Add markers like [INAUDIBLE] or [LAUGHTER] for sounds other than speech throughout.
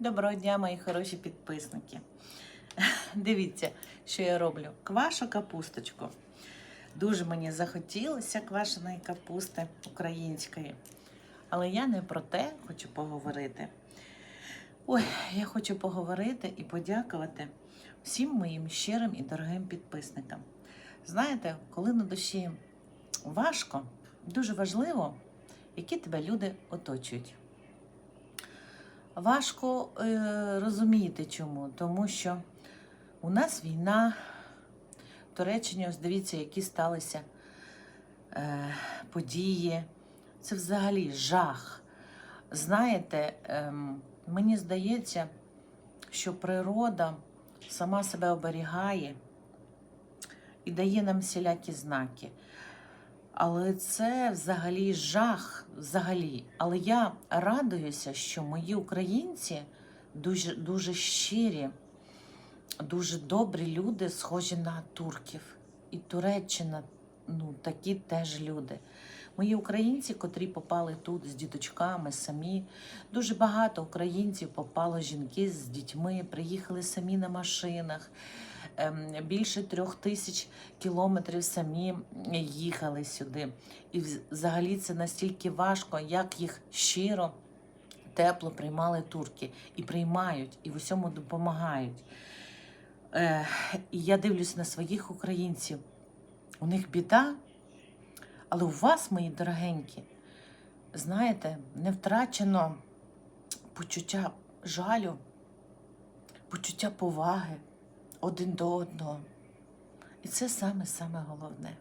Доброго дня, мої хороші підписники. [LAUGHS] Дивіться, що я роблю. Квашу капусточку. Дуже мені захотілося квашеної капусти української. Але я не про те хочу поговорити. Ой, я хочу поговорити і подякувати всім моїм щирим і дорогим підписникам. Знаєте, коли на душі важко, дуже важливо, які тебе люди оточують. Важко е, розуміти чому, тому що у нас війна, в Туреччині, ось дивіться, які сталися е, події. Це взагалі жах. Знаєте, ем, мені здається, що природа сама себе оберігає і дає нам всілякі знаки. Але це взагалі жах, взагалі. Але я радуюся, що мої українці дуже, дуже щирі, дуже добрі люди, схожі на турків. І Туреччина, ну такі теж люди. Мої українці, котрі попали тут з діточками самі. Дуже багато українців попало жінки з дітьми, приїхали самі на машинах. Ем, Більше трьох тисяч кілометрів самі їхали сюди. І взагалі це настільки важко, як їх щиро, тепло приймали турки. І приймають, і в усьому допомагають. Е, і я дивлюсь на своїх українців. У них біда, але у вас, мої дорогенькі, знаєте, не втрачено почуття жалю, почуття поваги один до одного. І це саме саме головне.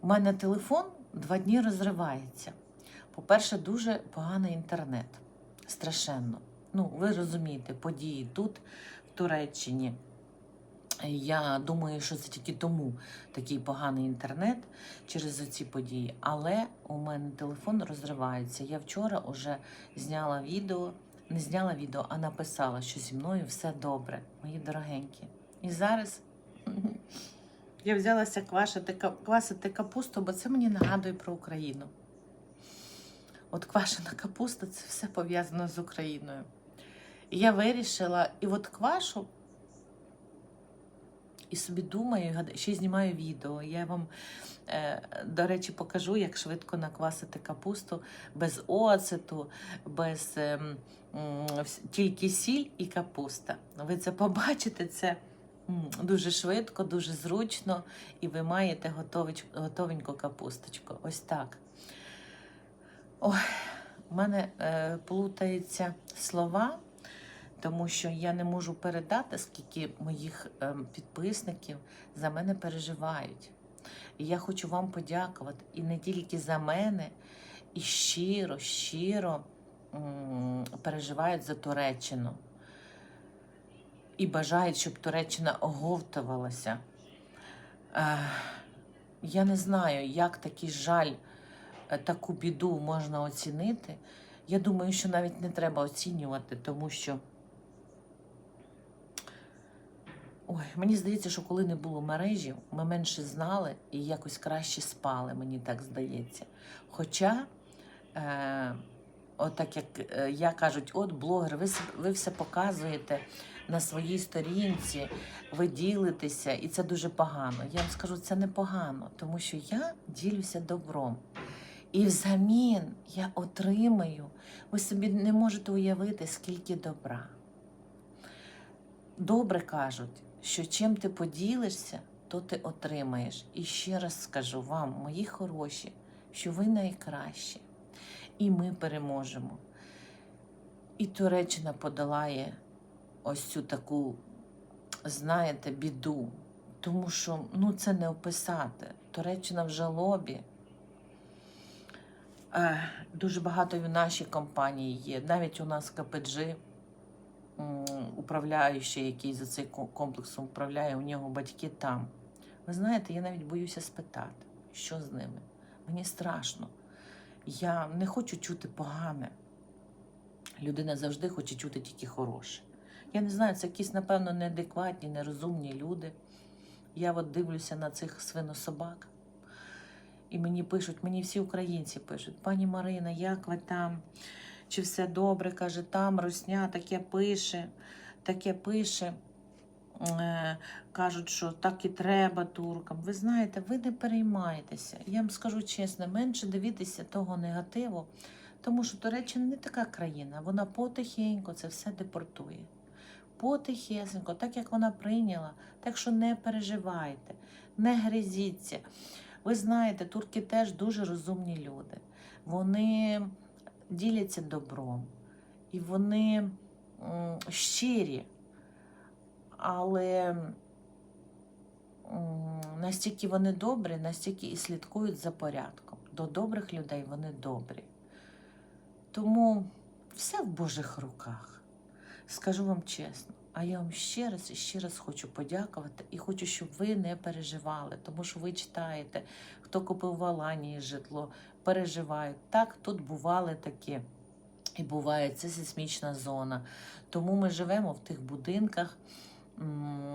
У мене телефон два дні розривається. По-перше, дуже поганий інтернет. Страшенно. Ну, ви розумієте, події тут, в Туреччині. Я думаю, що це тільки тому такий поганий інтернет через ці події. Але у мене телефон розривається. Я вчора вже зняла відео, не зняла відео, а написала, що зі мною все добре, мої дорогенькі. І зараз [LAUGHS] я взялася квасити капусту, бо це мені нагадує про Україну. От квашена капуста це все пов'язано з Україною. І я вирішила, і от квашу і собі думаю, ще знімаю відео. Я вам, е, до речі, покажу, як швидко наквасити капусту без оцету, без ем, тільки сіль і капуста. Ви це побачите, це дуже швидко, дуже зручно, і ви маєте готовеньку капусточку. Ось так. Ой, у мене е, плутаються слова тому що я не можу передати, скільки моїх ем, підписників за мене переживають. І я хочу вам подякувати і не тільки за мене, і щиро, щиро переживають за Туреччину. І бажають, щоб Туреччина оговтувалася. Е, я не знаю, як такий жаль, е, таку біду можна оцінити. Я думаю, що навіть не треба оцінювати, тому що. Ой, мені здається, що коли не було мережі, ми менше знали і якось краще спали, мені так здається. Хоча, е, от так як е, я кажуть, от блогер, ви, ви все показуєте на своїй сторінці, ви ділитеся, і це дуже погано. Я вам скажу, це не погано, тому що я ділюся добром. І взамін я отримаю, ви собі не можете уявити, скільки добра. Добре кажуть, що чим ти поділишся, то ти отримаєш. І ще раз скажу вам, мої хороші, що ви найкращі. І ми переможемо. І Туреччина подолає ось цю таку, знаєте, біду. Тому що ну, це не описати. Туреччина в жалобі. Дуже багато в нашій компанії є. Навіть у нас КПДЖ управляючий, який за цей комплексом управляє, у нього батьки там. Ви знаєте, я навіть боюся спитати, що з ними. Мені страшно. Я не хочу чути погане. Людина завжди хоче чути тільки хороше. Я не знаю, це якісь, напевно, неадекватні, нерозумні люди. Я от дивлюся на цих свинособак. І мені пишуть, мені всі українці пишуть, пані Марина, як ви там? Чи все добре, каже, там Русня таке пише, таке пише. Е, Кажуть, що так і треба туркам. Ви знаєте, ви не переймайтеся. Я вам скажу чесно, менше дивитися того негативу, тому що Туреччина не така країна. Вона потихеньку це все депортує. Потихесенько, так як вона прийняла. Так що не переживайте, не гризіться. Ви знаєте, турки теж дуже розумні люди. Вони діляться добром і вони щирі, але настільки вони добрі, настільки і слідкують за порядком. До добрих людей вони добрі. Тому все в Божих руках. Скажу вам чесно, а я вам ще раз і ще раз хочу подякувати і хочу, щоб ви не переживали, тому що ви читаєте, хто купив в Аланії житло, переживають. Так, тут бували такі. І буває, це сейсмічна зона. Тому ми живемо в тих будинках,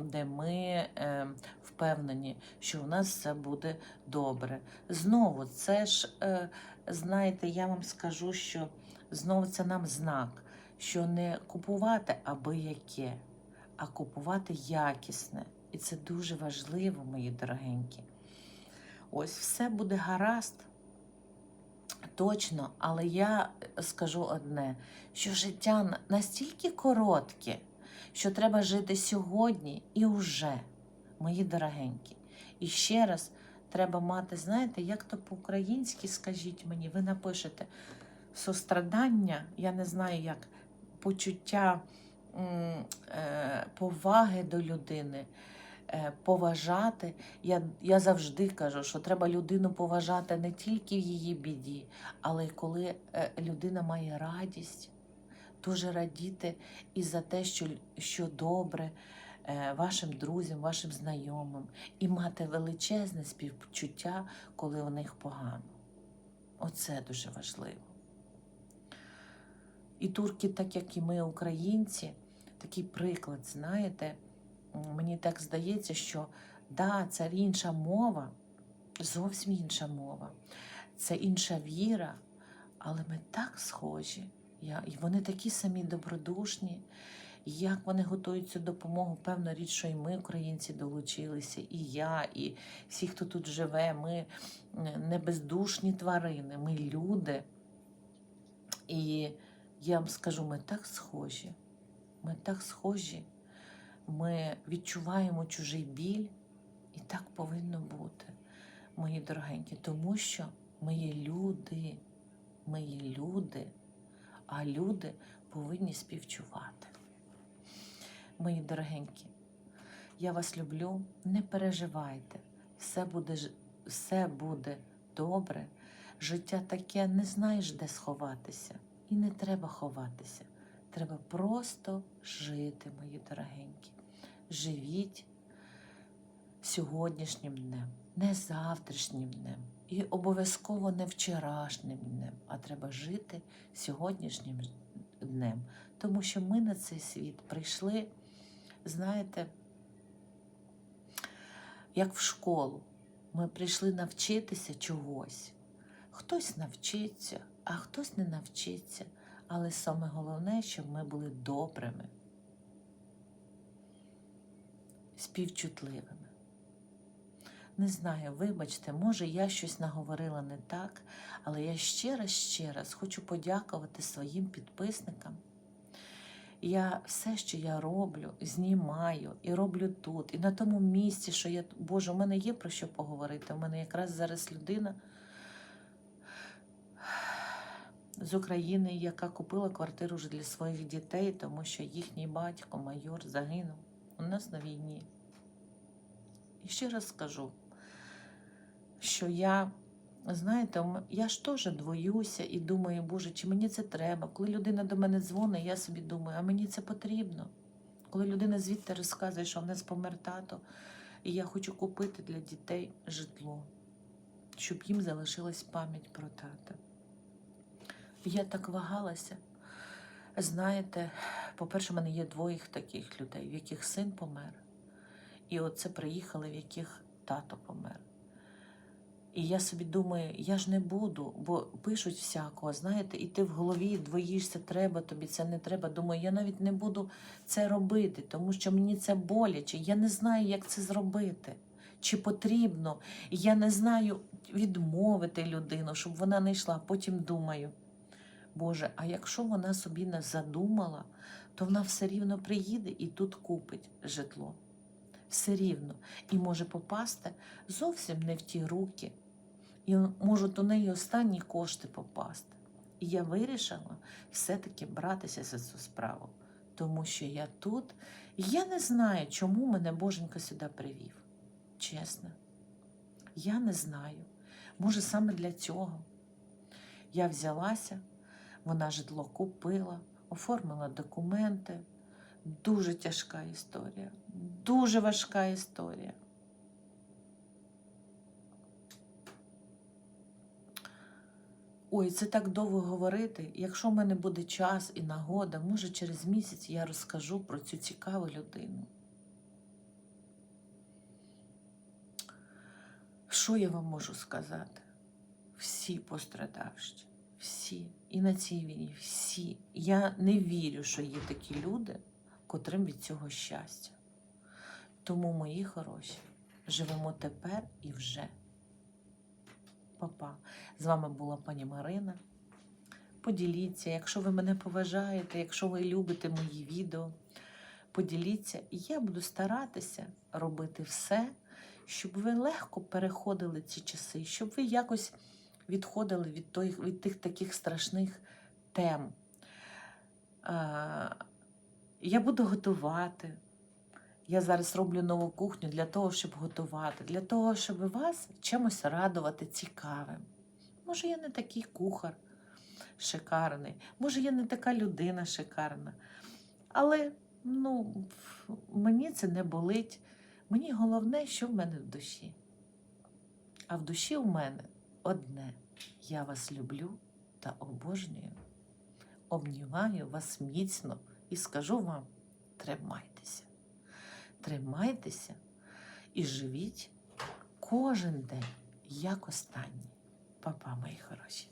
де ми е, впевнені, що у нас все буде добре. Знову, це ж, е, знаєте, я вам скажу, що знову це нам знак, що не купувати аби яке, а купувати якісне. І це дуже важливо, мої дорогенькі. Ось все буде гаразд. Точно, але я скажу одне: що життя настільки коротке, що треба жити сьогодні і уже, мої дорогенькі. І ще раз треба мати, знаєте, як то по-українськи, скажіть мені, ви напишете сострадання, я не знаю як, почуття е, поваги до людини. е, Поважати, я, я завжди кажу, що треба людину поважати не тільки в її біді, але й коли е, людина має радість, дуже радіти і за те, що, що добре вашим друзям, вашим знайомим, і мати величезне співчуття, коли у них погано. Оце дуже важливо. І турки, так як і ми, українці, такий приклад, знаєте, мені так здається, що да, це інша мова, зовсім інша мова, це інша віра, але ми так схожі. Я, і вони такі самі добродушні. Як вони готують цю допомогу, певна річ, що і ми, українці, долучилися, і я, і всі, хто тут живе, ми не бездушні тварини, ми люди. І я вам скажу, ми так схожі. Ми так схожі. Ми відчуваємо чужий біль, і так повинно бути, мої дорогенькі, тому що ми є люди, ми є люди, а люди повинні співчувати. Мої дорогенькі, я вас люблю, не переживайте, все буде, все буде добре. Життя таке, не знаєш, де сховатися. І не треба ховатися. Треба просто жити, мої дорогенькі. Живіть сьогоднішнім днем, не завтрашнім днем. І обов'язково не вчорашнім днем, а треба жити сьогоднішнім днем. Тому що ми на цей світ прийшли, знаєте, як в школу. Ми прийшли навчитися чогось. Хтось навчиться, а хтось не навчиться. Але саме головне, щоб ми були добрими, співчутливими. Не знаю, вибачте, може, я щось наговорила не так, але я ще раз, ще раз хочу подякувати своїм підписникам. Я все, що я роблю, знімаю і роблю тут, і на тому місці, що я. Боже, у мене є про що поговорити. У мене якраз зараз людина з України, яка купила квартиру для своїх дітей, тому що їхній батько, майор, загинув у нас на війні. І ще раз скажу, що я, знаєте, я ж теж двоюся і думаю, Боже, чи мені це треба? Коли людина до мене дзвонить, я собі думаю, а мені це потрібно. Коли людина звідти розказує, що в нас помер тато, і я хочу купити для дітей житло, щоб їм залишилась пам'ять про тата. Я так вагалася. Знаєте, по-перше, в мене є двоє таких людей, в яких син помер, і оце приїхали, в яких тато помер. І я собі думаю, я ж не буду, бо пишуть всякого, знаєте, і ти в голові двоїшся, треба тобі, це не треба. Думаю, я навіть не буду це робити, тому що мені це боляче. Я не знаю, як це зробити, чи потрібно. Я не знаю відмовити людину, щоб вона не йшла. Потім думаю, Боже, а якщо вона собі не задумала, то вона все рівно приїде і тут купить житло. Все рівно. І може попасти зовсім не в ті руки. І можуть у неї останні кошти попасти. І я вирішила все-таки братися за цю справу, тому що я тут, і я не знаю, чому мене Боженька сюди привів. Чесно, я не знаю. Може, саме для цього. Я взялася, вона житло купила, оформила документи. Дуже тяжка історія, дуже важка історія. Ой, це так довго говорити. Якщо в мене буде час і нагода, може через місяць я розкажу про цю цікаву людину. Що я вам можу сказати? Всі пострадавші, всі. І на цій війні, всі. Я не вірю, що є такі люди, котрим від цього щастя. Тому, мої хороші, живемо тепер і вже. Папа. З вами була пані Марина. Поділіться, якщо ви мене поважаєте, якщо ви любите мої відео, поділіться, і я буду старатися робити все, щоб ви легко переходили ці часи, щоб ви якось відходили від, той, від тих таких страшних тем. Я буду готувати. Я зараз роблю нову кухню для того, щоб готувати, для того, щоб вас чимось радувати цікавим. Може, я не такий кухар шикарний, може, я не така людина шикарна. Але ну, мені це не болить. Мені головне, що в мене в душі. А в душі у мене одне. Я вас люблю та обожнюю. Обнімаю вас міцно і скажу вам: тримайтеся. Тримайтеся і живіть кожен день, як останній. Папа, мої хороші.